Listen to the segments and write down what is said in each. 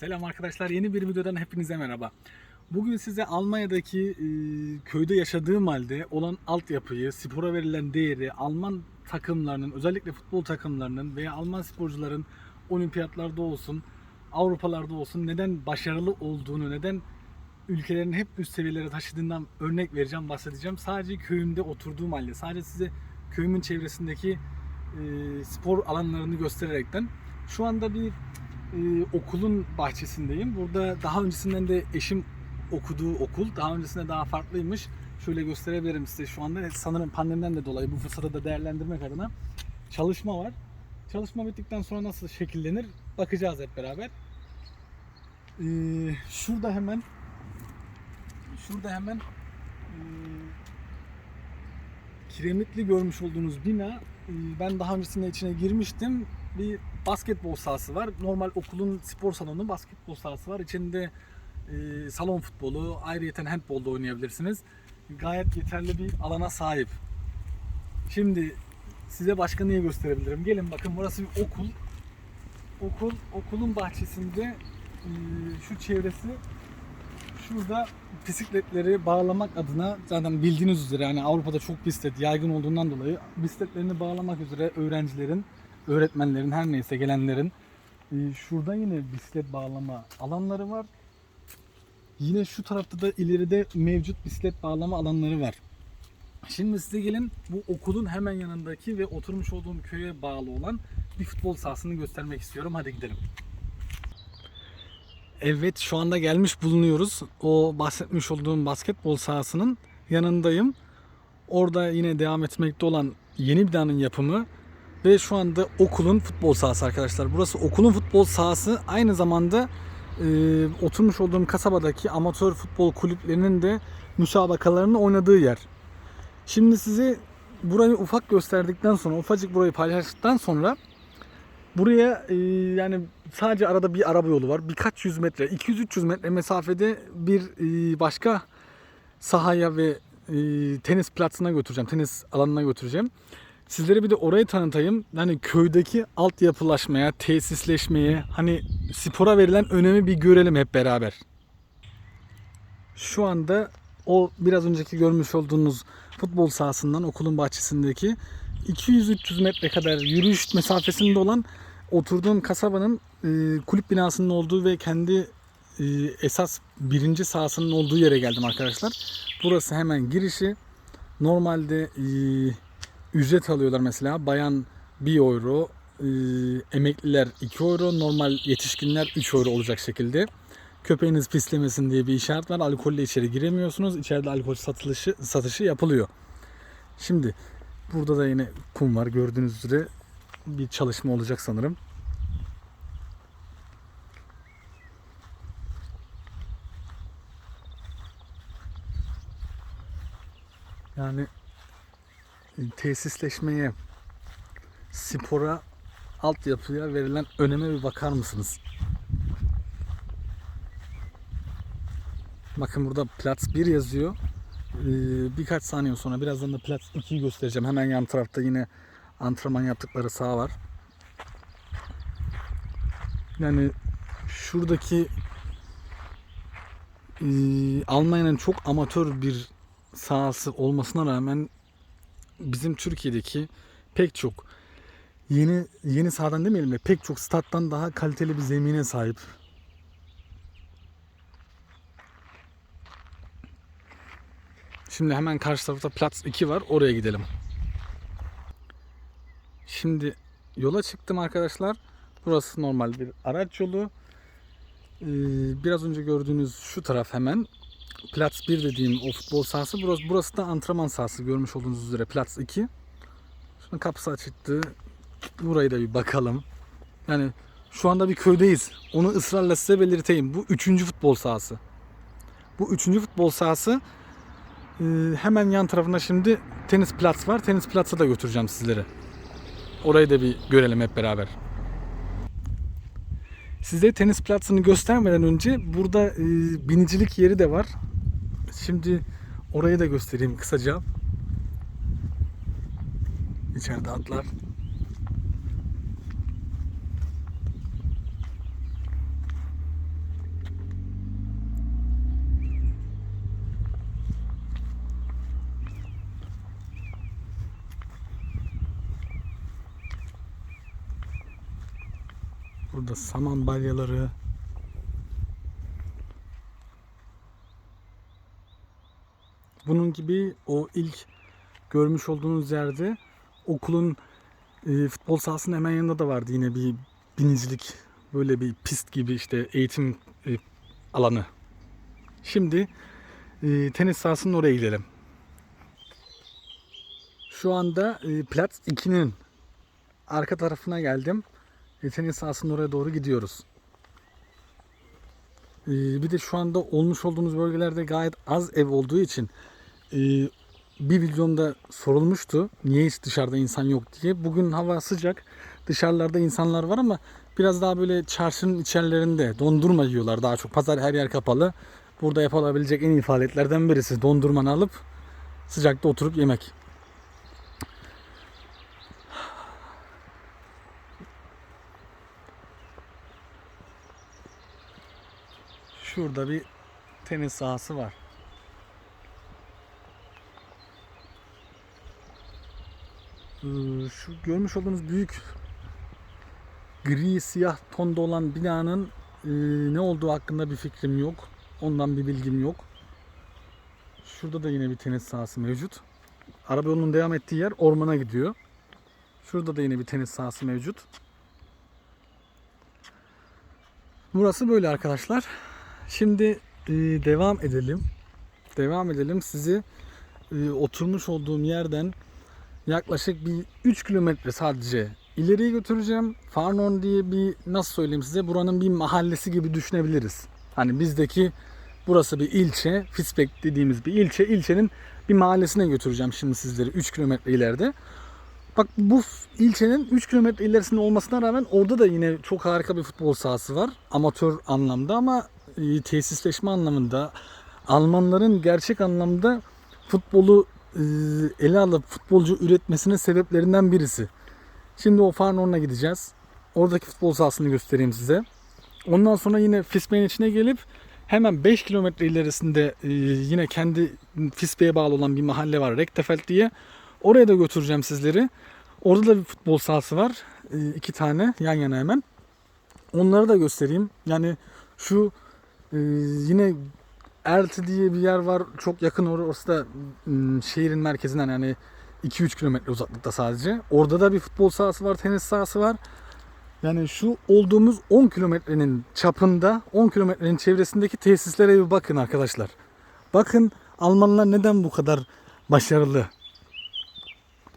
Selam arkadaşlar. Yeni bir videodan hepinize merhaba. Bugün size Almanya'daki e, köyde yaşadığım halde olan altyapıyı, spora verilen değeri, Alman takımlarının, özellikle futbol takımlarının veya Alman sporcuların olimpiyatlarda olsun, Avrupalarda olsun neden başarılı olduğunu, neden ülkelerin hep üst seviyelere taşıdığından örnek vereceğim, bahsedeceğim. Sadece köyümde oturduğum halde, sadece size köyümün çevresindeki e, spor alanlarını göstererekten şu anda bir e, okulun bahçesindeyim. Burada daha öncesinden de eşim okuduğu okul. Daha öncesinde daha farklıymış. Şöyle gösterebilirim size şu anda. Sanırım pandemiden de dolayı bu fırsatı da değerlendirmek adına çalışma var. Çalışma bittikten sonra nasıl şekillenir bakacağız hep beraber. Ee, şurada hemen şurada hemen e, kiremitli görmüş olduğunuz bina e, ben daha öncesinde içine girmiştim. Bir basketbol sahası var. Normal okulun spor salonu basketbol sahası var. İçinde e, salon futbolu, ayrıyeten handbol da oynayabilirsiniz. Gayet yeterli bir alana sahip. Şimdi size başka neyi gösterebilirim? Gelin bakın burası bir okul. Okul, okulun bahçesinde e, şu çevresi şurada bisikletleri bağlamak adına zaten bildiğiniz üzere yani Avrupa'da çok bisiklet yaygın olduğundan dolayı bisikletlerini bağlamak üzere öğrencilerin, öğretmenlerin her neyse gelenlerin e, şurada yine bisiklet bağlama alanları var. Yine şu tarafta da ileride mevcut bisiklet bağlama alanları var. Şimdi size gelin bu okulun hemen yanındaki ve oturmuş olduğum köye bağlı olan bir futbol sahasını göstermek istiyorum. Hadi gidelim. Evet şu anda gelmiş bulunuyoruz. O bahsetmiş olduğum basketbol sahasının yanındayım. Orada yine devam etmekte olan yeni binanın yapımı ve şu anda okulun futbol sahası arkadaşlar. Burası okulun futbol sahası aynı zamanda e, oturmuş olduğum kasabadaki amatör futbol kulüplerinin de müsabakalarını oynadığı yer. Şimdi size burayı ufak gösterdikten sonra, ufacık burayı paylaştıktan sonra buraya e, yani sadece arada bir araba yolu var. Birkaç yüz metre, 200-300 metre mesafede bir e, başka sahaya ve e, tenis platsına götüreceğim, tenis alanına götüreceğim. Sizlere bir de orayı tanıtayım. Hani köydeki altyapılaşmaya, tesisleşmeye, hani spora verilen önemi bir görelim hep beraber. Şu anda o biraz önceki görmüş olduğunuz futbol sahasından okulun bahçesindeki 200-300 metre kadar yürüyüş mesafesinde olan oturduğum kasabanın e, kulüp binasının olduğu ve kendi e, esas birinci sahasının olduğu yere geldim arkadaşlar. Burası hemen girişi. Normalde e, ücret alıyorlar mesela. Bayan 1 euro, e, emekliler 2 euro, normal yetişkinler 3 euro olacak şekilde. Köpeğiniz pislemesin diye bir işaret var. Alkolle içeri giremiyorsunuz. İçeride alkol satılışı, satışı yapılıyor. Şimdi burada da yine kum var. Gördüğünüz üzere bir çalışma olacak sanırım. Yani tesisleşmeye, spora, altyapıya verilen öneme bir bakar mısınız? Bakın burada Platz 1 yazıyor. Ee, birkaç saniye sonra birazdan da Platz 2'yi göstereceğim. Hemen yan tarafta yine antrenman yaptıkları saha var. Yani şuradaki e, Almanya'nın çok amatör bir sahası olmasına rağmen bizim Türkiye'deki pek çok yeni yeni sahadan demeyelim de pek çok stat'tan daha kaliteli bir zemine sahip. Şimdi hemen karşı tarafta Platz 2 var. Oraya gidelim. Şimdi yola çıktım arkadaşlar. Burası normal bir araç yolu. Ee, biraz önce gördüğünüz şu taraf hemen Platz 1 dediğim o futbol sahası. Burası, burası da antrenman sahası görmüş olduğunuz üzere Platz 2. Şunun kapısı açıktı. Burayı da bir bakalım. Yani şu anda bir köydeyiz. Onu ısrarla size belirteyim. Bu üçüncü futbol sahası. Bu üçüncü futbol sahası ee, hemen yan tarafında şimdi tenis plats var. Tenis platsa da götüreceğim sizleri. Orayı da bir görelim hep beraber. Size tenis platsını göstermeden önce burada e, binicilik yeri de var. Şimdi orayı da göstereyim kısaca. İçeride atlar. Burada saman balyaları. Bunun gibi o ilk görmüş olduğunuz yerde okulun e, futbol sahasının hemen yanında da vardı yine bir binicilik böyle bir pist gibi işte eğitim e, alanı. Şimdi e, tenis sahasının oraya gidelim. Şu anda e, Platz 2'nin arka tarafına geldim. Tenis sahasının oraya doğru gidiyoruz. E, bir de şu anda olmuş olduğumuz bölgelerde gayet az ev olduğu için e, bir videomda sorulmuştu. Niye hiç dışarıda insan yok diye. Bugün hava sıcak. Dışarılarda insanlar var ama biraz daha böyle çarşının içerilerinde dondurma yiyorlar daha çok. Pazar her yer kapalı. Burada yapılabilecek en iyi faaliyetlerden birisi dondurmanı alıp sıcakta oturup yemek. Şurada bir tenis sahası var. Ee, Şu görmüş olduğunuz büyük gri siyah tonda olan binanın e, ne olduğu hakkında bir fikrim yok. Ondan bir bilgim yok. Şurada da yine bir tenis sahası mevcut. Araba yolunun devam ettiği yer ormana gidiyor. Şurada da yine bir tenis sahası mevcut. Burası böyle arkadaşlar. Şimdi e, devam edelim. Devam edelim. Sizi e, oturmuş olduğum yerden yaklaşık bir 3 kilometre sadece ileriye götüreceğim. Farnon diye bir nasıl söyleyeyim size buranın bir mahallesi gibi düşünebiliriz. Hani bizdeki burası bir ilçe, Fisbek dediğimiz bir ilçe. İlçenin bir mahallesine götüreceğim şimdi sizleri 3 kilometre ileride. Bak bu ilçenin 3 kilometre ilerisinde olmasına rağmen orada da yine çok harika bir futbol sahası var. Amatör anlamda ama tesisleşme anlamında Almanların gerçek anlamda futbolu e, ele alıp futbolcu üretmesinin sebeplerinden birisi. Şimdi o Farnon'a gideceğiz. Oradaki futbol sahasını göstereyim size. Ondan sonra yine Fisbe'nin içine gelip hemen 5 kilometre ilerisinde e, yine kendi Fisbe'ye bağlı olan bir mahalle var. Rektefeld diye. Oraya da götüreceğim sizleri. Orada da bir futbol sahası var. E, iki tane yan yana hemen. Onları da göstereyim. Yani şu e, yine Erti diye bir yer var. Çok yakın or- orası da m, şehrin merkezinden yani 2-3 kilometre uzaklıkta sadece. Orada da bir futbol sahası var, tenis sahası var. Yani şu olduğumuz 10 kilometrenin çapında, 10 kilometrenin çevresindeki tesislere bir bakın arkadaşlar. Bakın Almanlar neden bu kadar başarılı.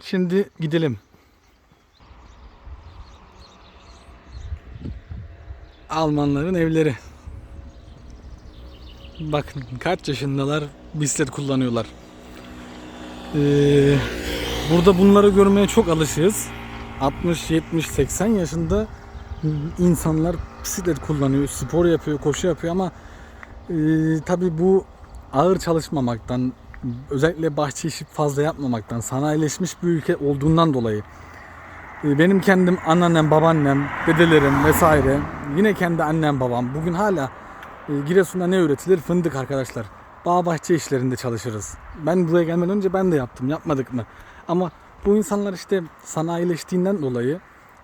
Şimdi gidelim. Almanların evleri. Bakın kaç yaşındalar bisiklet kullanıyorlar. Ee, burada bunları görmeye çok alışığız. 60, 70, 80 yaşında insanlar bisiklet kullanıyor, spor yapıyor, koşu yapıyor ama e, tabi bu ağır çalışmamaktan, özellikle bahçe işi fazla yapmamaktan, sanayileşmiş bir ülke olduğundan dolayı e, benim kendim anneannem, babaannem, dedelerim vesaire yine kendi annem babam bugün hala Giresun'da ne üretilir? Fındık arkadaşlar. Bağ bahçe işlerinde çalışırız. Ben buraya gelmeden önce ben de yaptım. Yapmadık mı? Ama bu insanlar işte sanayileştiğinden dolayı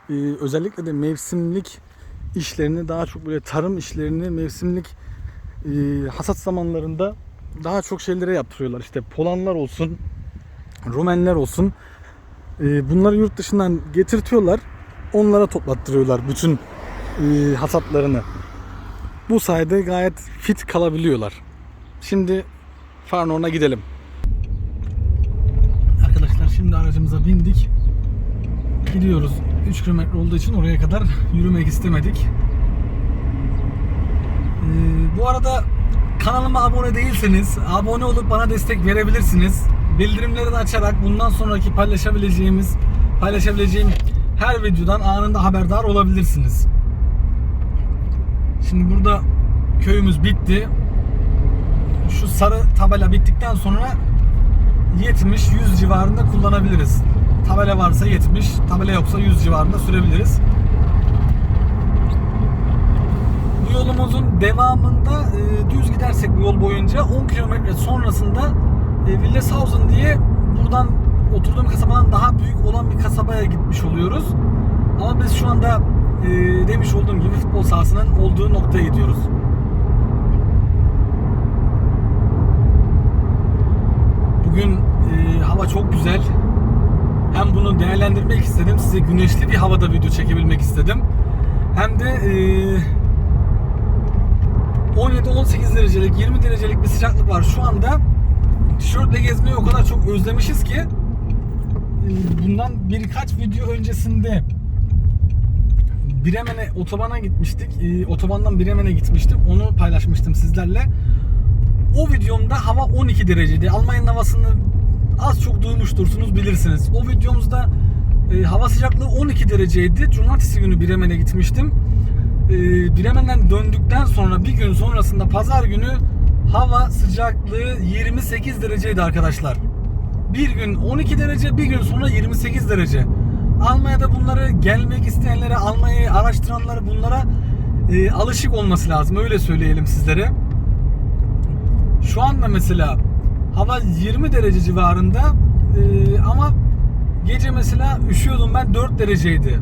e, özellikle de mevsimlik işlerini daha çok böyle tarım işlerini mevsimlik e, hasat zamanlarında daha çok şeylere yaptırıyorlar. İşte Polanlar olsun, Rumenler olsun. E, bunları yurt dışından getirtiyorlar. Onlara toplattırıyorlar bütün hasatlarını. Bu sayede gayet fit kalabiliyorlar. Şimdi Farnor'a gidelim. Arkadaşlar şimdi aracımıza bindik. Gidiyoruz. 3 kilometre olduğu için oraya kadar yürümek istemedik. Ee, bu arada kanalıma abone değilseniz abone olup bana destek verebilirsiniz. Bildirimleri de açarak bundan sonraki paylaşabileceğimiz paylaşabileceğim her videodan anında haberdar olabilirsiniz. Şimdi burada köyümüz bitti. Şu sarı tabela bittikten sonra 70-100 civarında kullanabiliriz. Tabela varsa 70, tabela yoksa 100 civarında sürebiliriz. Bu yolumuzun devamında e, düz gidersek bu yol boyunca 10 kilometre sonrasında e, Willeshausen diye buradan oturduğum kasabadan daha büyük olan bir kasabaya gitmiş oluyoruz. Ama biz şu anda e, demiş olduğum gibi futbol sahasının olduğu noktaya gidiyoruz. Bugün e, hava çok güzel. Hem bunu değerlendirmek istedim. Size güneşli bir havada video çekebilmek istedim. Hem de e, 17-18 derecelik, 20 derecelik bir sıcaklık var şu anda. Tişörtle gezmeyi o kadar çok özlemişiz ki e, bundan birkaç video öncesinde Bremen'e otobana gitmiştik. E, otobandan Bremen'e gitmiştim. Onu paylaşmıştım sizlerle. O videomda hava 12 dereceydi. Almanya'nın havasını az çok duymuştursunuz bilirsiniz. O videomuzda e, hava sıcaklığı 12 dereceydi. Cumartesi günü Bremen'e gitmiştim. E, Bremen'den döndükten sonra bir gün sonrasında pazar günü hava sıcaklığı 28 dereceydi arkadaşlar. Bir gün 12 derece, bir gün sonra 28 derece. Almanya'da bunları gelmek isteyenlere, Almanya'yı araştıranlara bunlara e, alışık olması lazım. Öyle söyleyelim sizlere. Şu anda mesela hava 20 derece civarında e, ama gece mesela üşüyordum ben 4 dereceydi.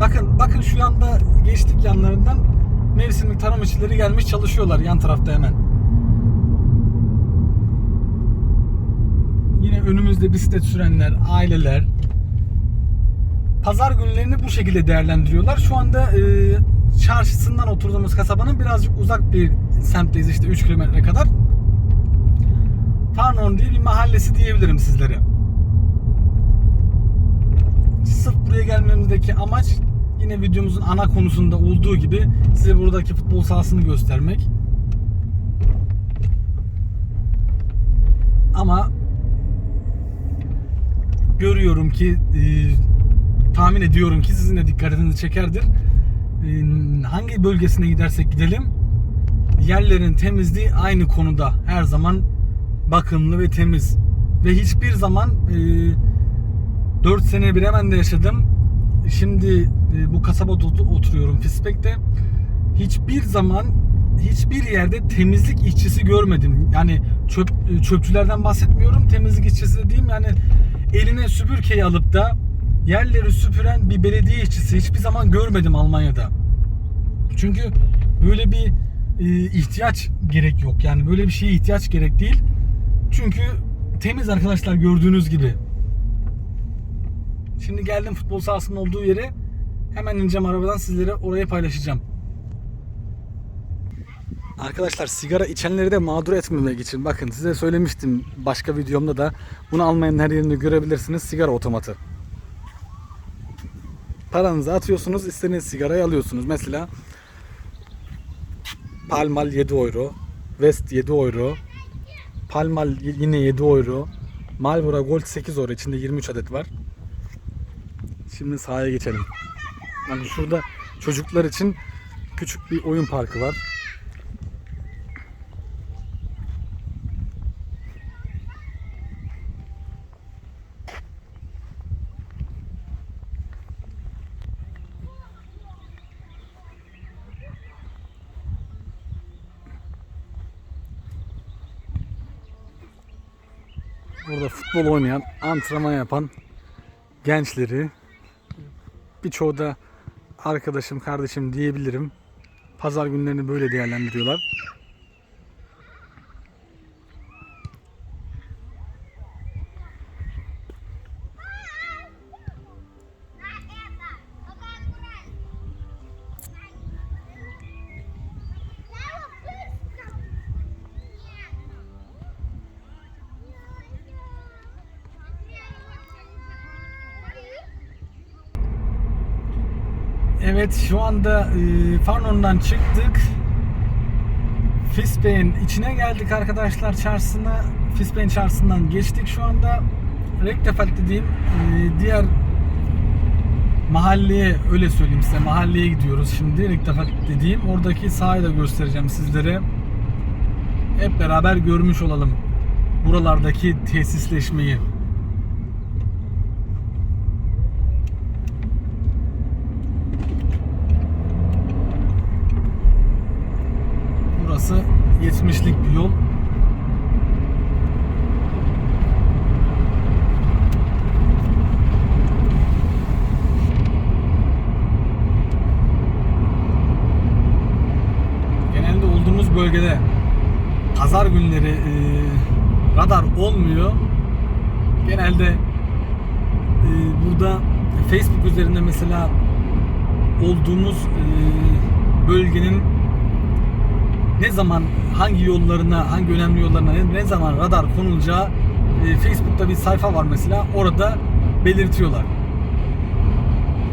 Bakın bakın şu anda geçtik yanlarından mevsimlik tarım işçileri gelmiş çalışıyorlar yan tarafta hemen. Yine önümüzde bisiklet sürenler, aileler. Pazar günlerini bu şekilde değerlendiriyorlar. Şu anda e, çarşısından oturduğumuz kasabanın birazcık uzak bir semtteyiz işte 3 kilometre kadar. Farnon diye bir mahallesi diyebilirim sizlere. Sırf buraya gelmemizdeki amaç yine videomuzun ana konusunda olduğu gibi size buradaki futbol sahasını göstermek. Ama görüyorum ki e, tahmin ediyorum ki sizin de dikkatinizi çekerdir. E, hangi bölgesine gidersek gidelim yerlerin temizliği aynı konuda. Her zaman bakımlı ve temiz. Ve hiçbir zaman e, 4 sene Bremen'de yaşadım. Şimdi e, bu kasabada oturuyorum Fispek'te. Hiçbir zaman hiçbir yerde temizlik işçisi görmedim. Yani çöp, e, çöpçülerden bahsetmiyorum temizlik işçisi dediğim yani eline süpürgeyi alıp da yerleri süpüren bir belediye işçisi hiçbir zaman görmedim Almanya'da çünkü böyle bir e, ihtiyaç gerek yok. Yani böyle bir şeye ihtiyaç gerek değil. Çünkü temiz arkadaşlar gördüğünüz gibi. Şimdi geldim futbol sahasının olduğu yere. Hemen ineceğim arabadan sizlere oraya paylaşacağım. Arkadaşlar sigara içenleri de mağdur etmemek için bakın size söylemiştim başka videomda da bunu Almanya'nın her yerinde görebilirsiniz sigara otomatı. Paranızı atıyorsunuz istediğiniz sigarayı alıyorsunuz. Mesela Palmal 7 euro. West 7 euro. Palmal yine 7 euro. Marlboro Gold 8 euro. İçinde 23 adet var. Şimdi sahaya geçelim. Yani şurada çocuklar için küçük bir oyun parkı var. Burada futbol oynayan, antrenman yapan gençleri birçoğu da arkadaşım, kardeşim diyebilirim. Pazar günlerini böyle değerlendiriyorlar. Evet şu anda e, Farnon'dan çıktık. Fisbey'in içine geldik arkadaşlar çarşısına. Fisbey'in çarşısından geçtik şu anda. Rektefel dediğim e, diğer mahalleye öyle söyleyeyim size mahalleye gidiyoruz şimdi Rektefel dediğim oradaki sahayı da göstereceğim sizlere. Hep beraber görmüş olalım buralardaki tesisleşmeyi. burası 70'lik bir yol. Genelde olduğumuz bölgede pazar günleri e, radar olmuyor. Genelde e, burada Facebook üzerinde mesela olduğumuz e, bölgenin ne zaman hangi yollarına, hangi önemli yollarına ne, zaman radar konulacağı e, Facebook'ta bir sayfa var mesela orada belirtiyorlar.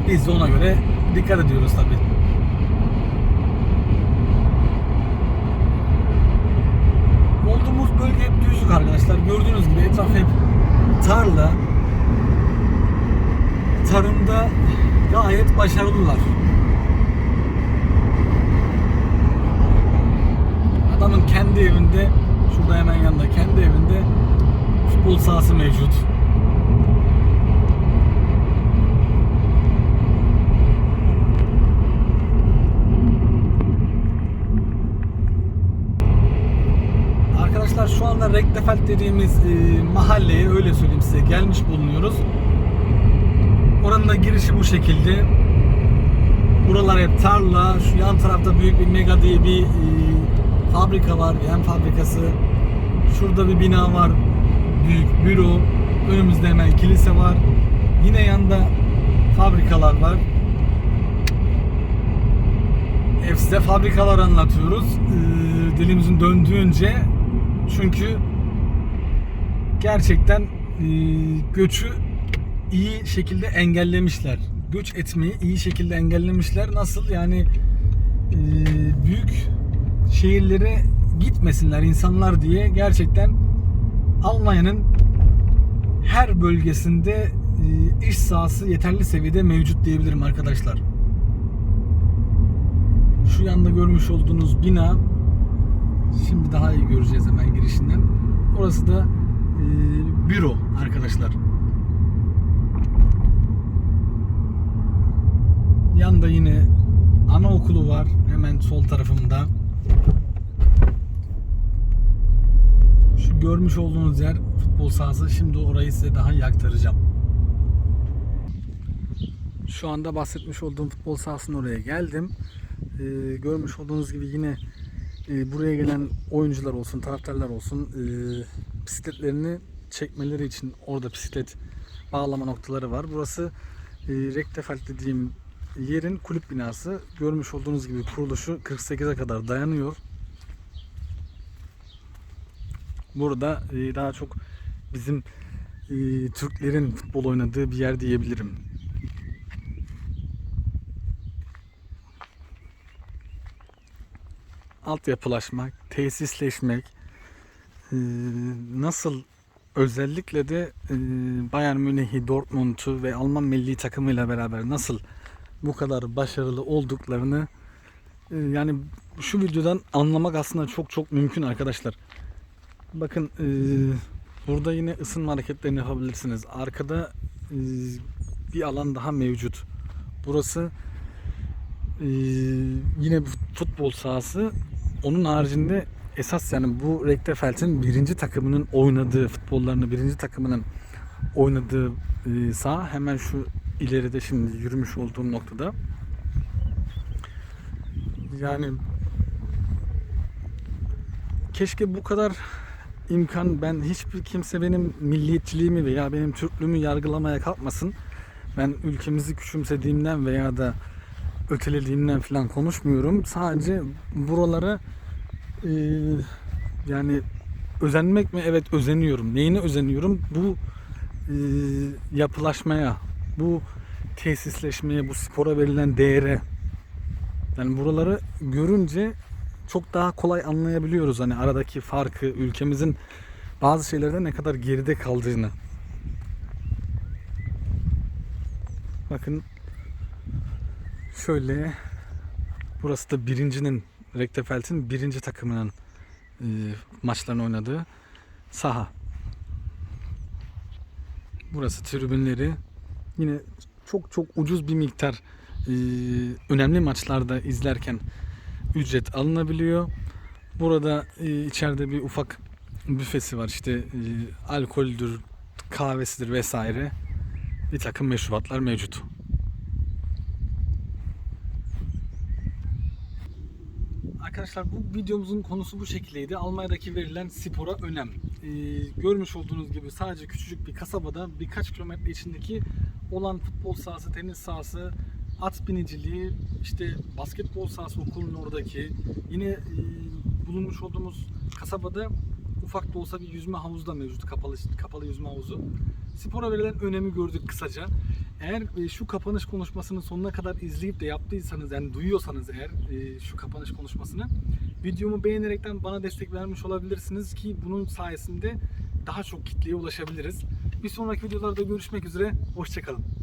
Biz de ona göre dikkat ediyoruz tabii. Olduğumuz bölge hep düzlük arkadaşlar. Gördüğünüz gibi etraf hep tarla. Tarımda gayet başarılılar. Adamın kendi evinde, şurada hemen yanında kendi evinde futbol sahası mevcut. Arkadaşlar şu anda Rektefeld dediğimiz e, mahalleye öyle söyleyeyim size gelmiş bulunuyoruz. Oranın da girişi bu şekilde. Buralar hep tarla. Şu yan tarafta büyük bir Mega diye bir e, fabrika var. Yem fabrikası. Şurada bir bina var. Büyük büro. Önümüzde hemen kilise var. Yine yanında fabrikalar var. Hep size fabrikalar anlatıyoruz. Ee, dilimizin döndüğünce çünkü gerçekten e, göçü iyi şekilde engellemişler. Göç etmeyi iyi şekilde engellemişler. Nasıl yani e, büyük şehirlere gitmesinler insanlar diye gerçekten Almanya'nın her bölgesinde e, iş sahası yeterli seviyede mevcut diyebilirim arkadaşlar. Şu yanda görmüş olduğunuz bina şimdi daha iyi göreceğiz hemen girişinden. Orası da e, büro arkadaşlar. Yanda yine anaokulu var hemen sol tarafımda. Görmüş olduğunuz yer futbol sahası. Şimdi orayı size daha iyi aktaracağım. Şu anda bahsetmiş olduğum futbol sahasının oraya geldim. Ee, görmüş olduğunuz gibi yine e, buraya gelen oyuncular olsun, taraftarlar olsun e, bisikletlerini çekmeleri için orada bisiklet bağlama noktaları var. Burası e, Rektefeld dediğim yerin kulüp binası. Görmüş olduğunuz gibi kuruluşu 48'e kadar dayanıyor. Burada e, daha çok bizim e, Türklerin futbol oynadığı bir yer diyebilirim. altyapılaşmak, tesisleşmek e, nasıl özellikle de e, Bayern Münih'i, Dortmund'u ve Alman milli takımıyla beraber nasıl bu kadar başarılı olduklarını e, yani şu videodan anlamak aslında çok çok mümkün arkadaşlar. Bakın e, burada yine ısınma hareketlerini yapabilirsiniz. Arkada e, bir alan daha mevcut. Burası e, yine futbol sahası. Onun haricinde esas yani bu Rektefeld'in birinci takımının oynadığı futbollarını birinci takımının oynadığı e, saha hemen şu ileride şimdi yürümüş olduğum noktada. Yani keşke bu kadar imkan ben hiçbir kimse benim milliyetçiliğimi veya benim Türklüğümü yargılamaya kalkmasın. Ben ülkemizi küçümsediğimden veya da ötelediğimden falan konuşmuyorum. Sadece buralara e, yani özenmek mi? Evet özeniyorum. Neyine özeniyorum? Bu e, yapılaşmaya, bu tesisleşmeye, bu spora verilen değere. Yani buraları görünce çok daha kolay anlayabiliyoruz hani aradaki farkı, ülkemizin bazı şeylerde ne kadar geride kaldığını. Bakın şöyle burası da birincinin Rektefeld'in birinci takımının e, maçlarını oynadığı saha. Burası tribünleri. Yine çok çok ucuz bir miktar e, önemli maçlarda izlerken ücret alınabiliyor. Burada e, içeride bir ufak büfesi var işte e, alkoldür, kahvesidir vesaire bir takım meşrubatlar mevcut. Arkadaşlar bu videomuzun konusu bu şekildeydi. Almanya'daki verilen spora önem. Ee, görmüş olduğunuz gibi sadece küçücük bir kasabada birkaç kilometre içindeki olan futbol sahası, tenis sahası, at biniciliği, işte basketbol sahası okulun oradaki, yine e, bulunmuş olduğumuz kasabada ufak da olsa bir yüzme havuzu da mevcut, kapalı kapalı yüzme havuzu. Spora verilen önemi gördük kısaca. Eğer e, şu kapanış konuşmasını sonuna kadar izleyip de yaptıysanız yani duyuyorsanız eğer e, şu kapanış konuşmasını videomu beğenerekten bana destek vermiş olabilirsiniz ki bunun sayesinde daha çok kitleye ulaşabiliriz. Bir sonraki videolarda görüşmek üzere. Hoşçakalın.